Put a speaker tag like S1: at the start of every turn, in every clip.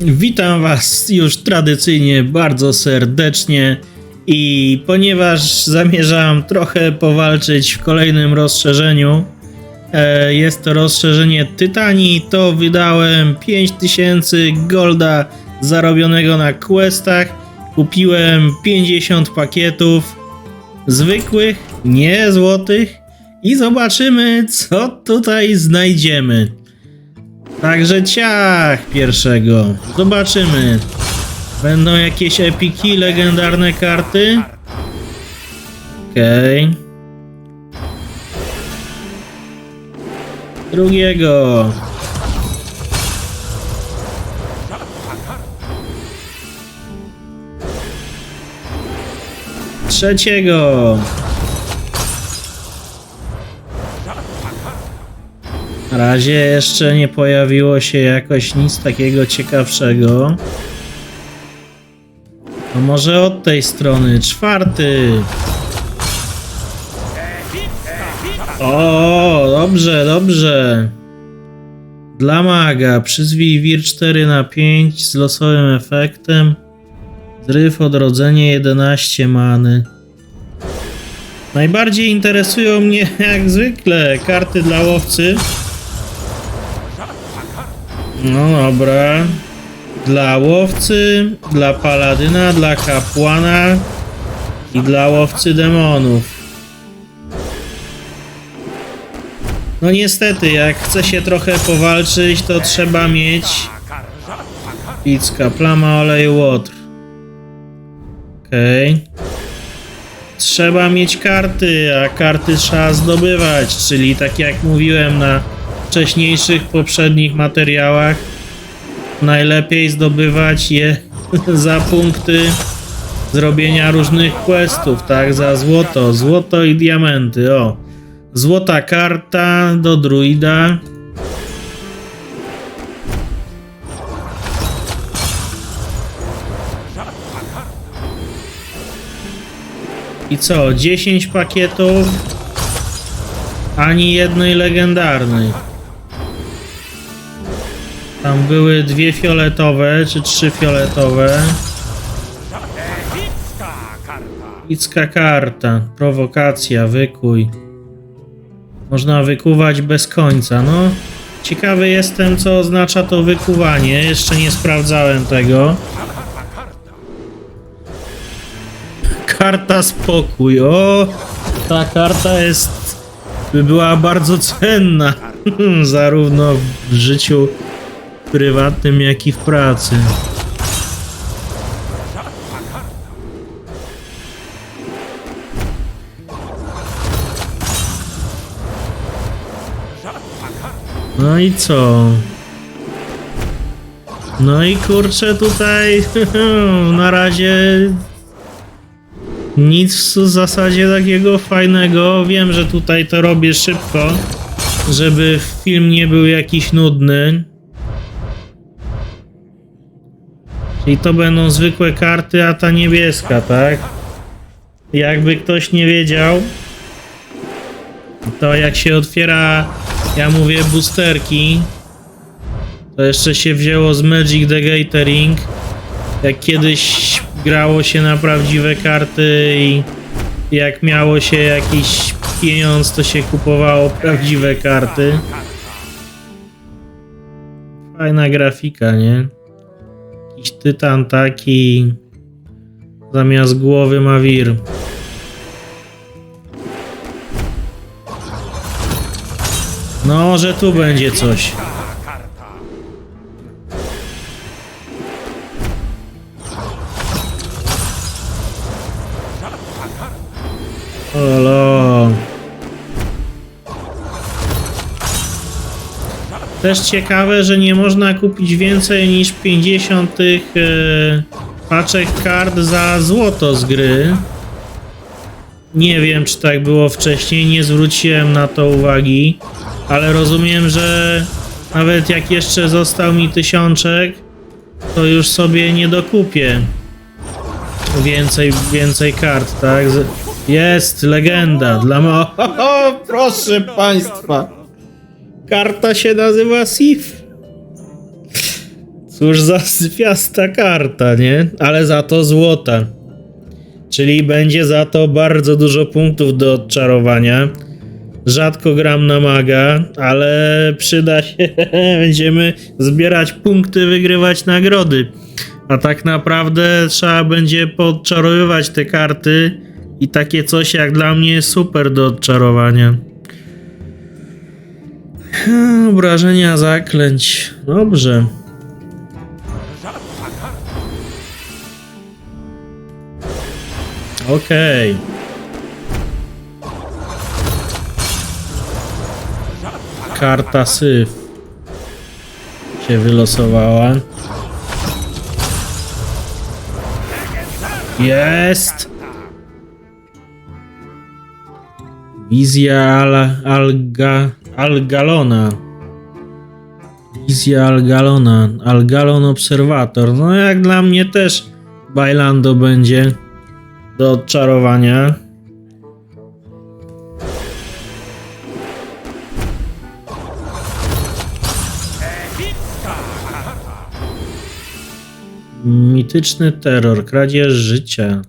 S1: Witam Was już tradycyjnie bardzo serdecznie i ponieważ zamierzam trochę powalczyć w kolejnym rozszerzeniu, e, jest to rozszerzenie Tytanii, to wydałem 5000 golda zarobionego na questach, kupiłem 50 pakietów zwykłych, nie złotych i zobaczymy co tutaj znajdziemy. Także ciach pierwszego. Zobaczymy. Będą jakieś epiki, legendarne karty. Okej. Drugiego. Trzeciego. Na razie jeszcze nie pojawiło się jakoś nic takiego ciekawszego. No może od tej strony. Czwarty. O, dobrze, dobrze. Dla maga przyzwij wir 4 na 5 z losowym efektem. Zryw odrodzenie 11 many. Najbardziej interesują mnie jak zwykle karty dla łowcy. No dobra. Dla łowcy, dla paladyna, dla kapłana i dla łowcy demonów. No niestety, jak chce się trochę powalczyć, to trzeba mieć picka, plama oleju łotr. Okej. Trzeba mieć karty, a karty trzeba zdobywać, czyli tak jak mówiłem na wcześniejszych, poprzednich materiałach, najlepiej zdobywać je za punkty zrobienia różnych questów, tak? Za złoto, złoto i diamenty, o. Złota karta do druida. I co? 10 pakietów, ani jednej legendarnej. Tam były dwie fioletowe, czy trzy fioletowe. Icka karta, prowokacja, wykuj. Można wykuwać bez końca, no. Ciekawy jestem, co oznacza to wykuwanie. Jeszcze nie sprawdzałem tego. Karta spokój. O, ta karta jest. by była bardzo cenna. Zarówno w życiu prywatnym, jak i w pracy. No i co? No i kurczę tutaj na razie nic w zasadzie takiego fajnego. Wiem, że tutaj to robię szybko, żeby film nie był jakiś nudny. Czyli to będą zwykłe karty, a ta niebieska, tak? Jakby ktoś nie wiedział, to jak się otwiera, ja mówię boosterki, to jeszcze się wzięło z Magic the Gathering. Jak kiedyś grało się na prawdziwe karty i jak miało się jakiś pieniądz, to się kupowało prawdziwe karty. Fajna grafika, nie? Jakiś tytan taki zamiast głowy ma wir. No, że tu będzie coś. Olo. Też ciekawe, że nie można kupić więcej niż 50 tych e, paczek kart za złoto z gry. Nie wiem, czy tak było wcześniej, nie zwróciłem na to uwagi, ale rozumiem, że nawet jak jeszcze został mi tysiączek, to już sobie nie dokupię więcej, więcej kart, tak? Jest legenda dla mo... Proszę państwa! Karta się nazywa Sif. Cóż za syfiasta karta, nie? Ale za to złota. Czyli będzie za to bardzo dużo punktów do odczarowania. Rzadko gram na maga, ale przyda się. Będziemy zbierać punkty, wygrywać nagrody. A tak naprawdę trzeba będzie podczarowywać te karty i takie coś jak dla mnie super do odczarowania. Hmm, Obrażenia zaklęć. Dobrze. Okej. Karta syf się wylosowała. Jest! Wizja al, alga, Algalona. Wizja Algalona. Algalon Obserwator. No jak dla mnie też Bailando będzie do odczarowania. Mityczny terror, kradzież życia.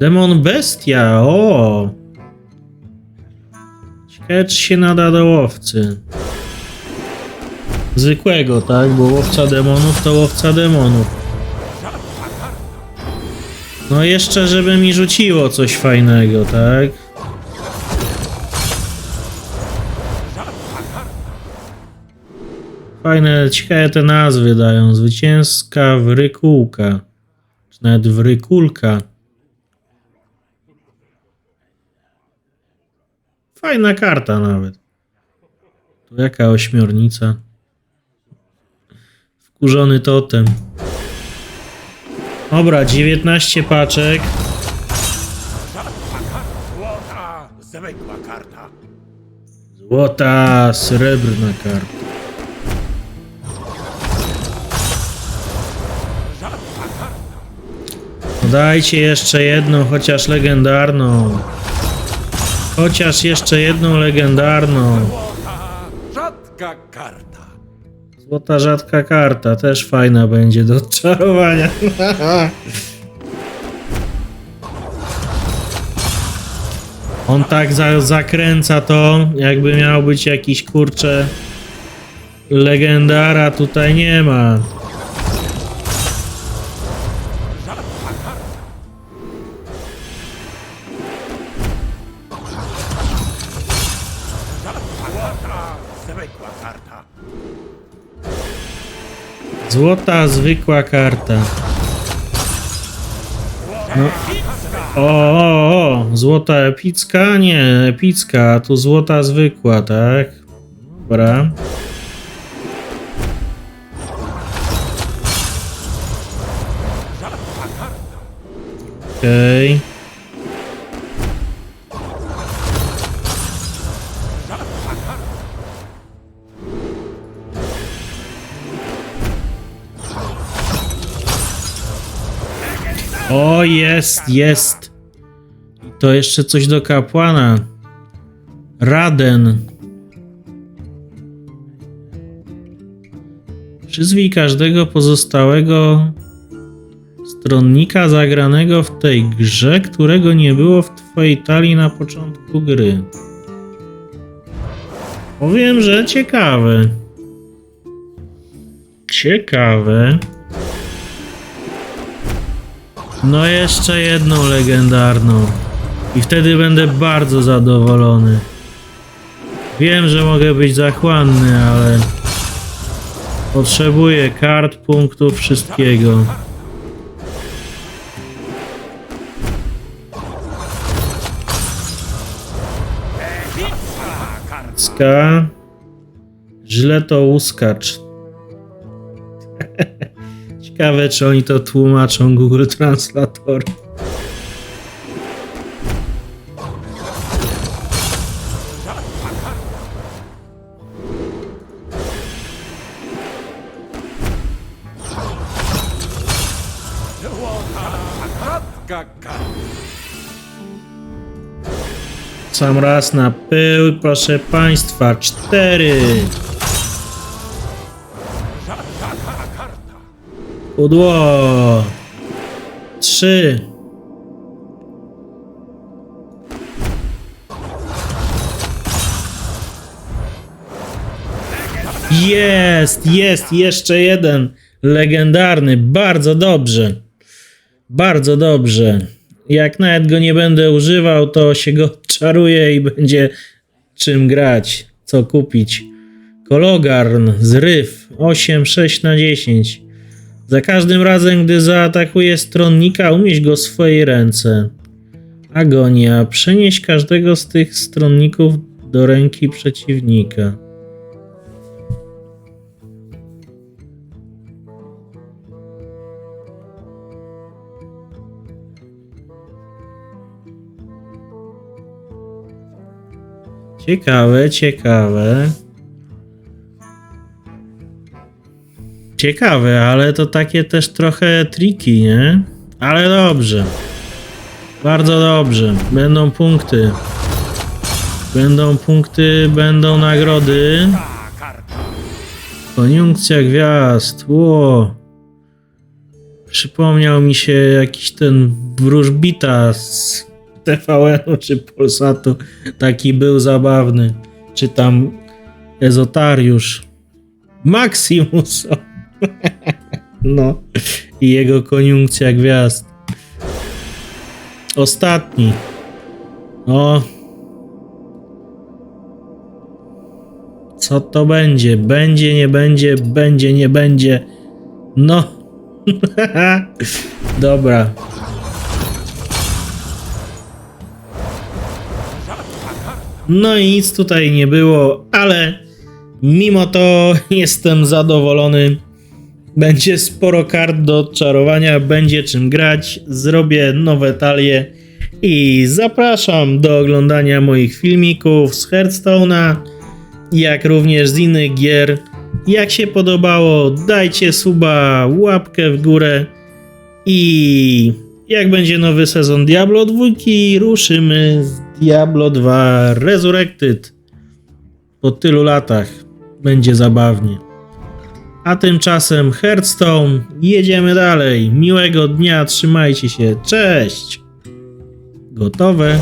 S1: Demon bestia, o! Czy się nada do łowcy. Zwykłego, tak? Bo łowca demonów to łowca demonów. No jeszcze, żeby mi rzuciło coś fajnego, tak? Fajne, ciekawe te nazwy dają. Zwycięska wrykułka. Czy nawet wrykulka. Fajna karta nawet. Tu jaka ośmiornica. Wkurzony totem. Dobra, 19 paczek.
S2: Złota, zwykła karta.
S1: Złota, srebrna karta. Dajcie jeszcze jedną, chociaż legendarną. Chociaż jeszcze jedną legendarną.
S2: Złota, rzadka karta.
S1: Złota rzadka karta, też fajna będzie do odczarowania. On tak za, zakręca to, jakby miał być jakiś kurcze legendara, tutaj nie ma.
S2: Zwykła karta.
S1: Złota zwykła karta. No. O, o, o, złota epicka? Nie, epicka, tu złota zwykła, tak? Dobra. Okej. O, jest, jest. To jeszcze coś do kapłana. Raden. Przyzwij każdego pozostałego stronnika zagranego w tej grze, którego nie było w twojej talii na początku gry. Powiem, że ciekawe. Ciekawe. No jeszcze jedną legendarną. I wtedy będę bardzo zadowolony. Wiem, że mogę być zachłanny, ale potrzebuję kart, punktów, wszystkiego. Ska. Źle to łuskacz. Ciekawe, czy oni to tłumaczą Google Translator. Sam raz na pył, proszę państwa, cztery. Pudło. Trzy. Jest, jest, jeszcze jeden. Legendarny, bardzo dobrze. Bardzo dobrze. Jak nawet go nie będę używał, to się go czaruje i będzie czym grać, co kupić. Kologarn, zryw, 8, 6 na 10. Za każdym razem, gdy zaatakuje stronnika, umieść go w swojej ręce. Agonia. Przenieś każdego z tych stronników do ręki przeciwnika. Ciekawe, ciekawe. Ciekawe, ale to takie też trochę triki, nie? Ale dobrze. Bardzo dobrze. Będą punkty. Będą punkty, będą nagrody. Koniunkcja gwiazd. Ło. Przypomniał mi się jakiś ten wróżbita z TVN-u czy Polsatu. Taki był zabawny. Czy tam Ezotariusz. Maximus. No. I jego koniunkcja gwiazd. Ostatni. O. Co to będzie? Będzie, nie będzie, będzie, nie będzie. No. Dobra. No i nic tutaj nie było, ale mimo to jestem zadowolony. Będzie sporo kart do odczarowania, będzie czym grać. Zrobię nowe talie i zapraszam do oglądania moich filmików z Hearthstone'a, jak również z innych gier. Jak się podobało, dajcie suba, łapkę w górę i jak będzie nowy sezon Diablo 2, ruszymy z Diablo 2 Resurrected. Po tylu latach będzie zabawnie. A tymczasem Hearthstone, jedziemy dalej. Miłego dnia, trzymajcie się, cześć! Gotowe?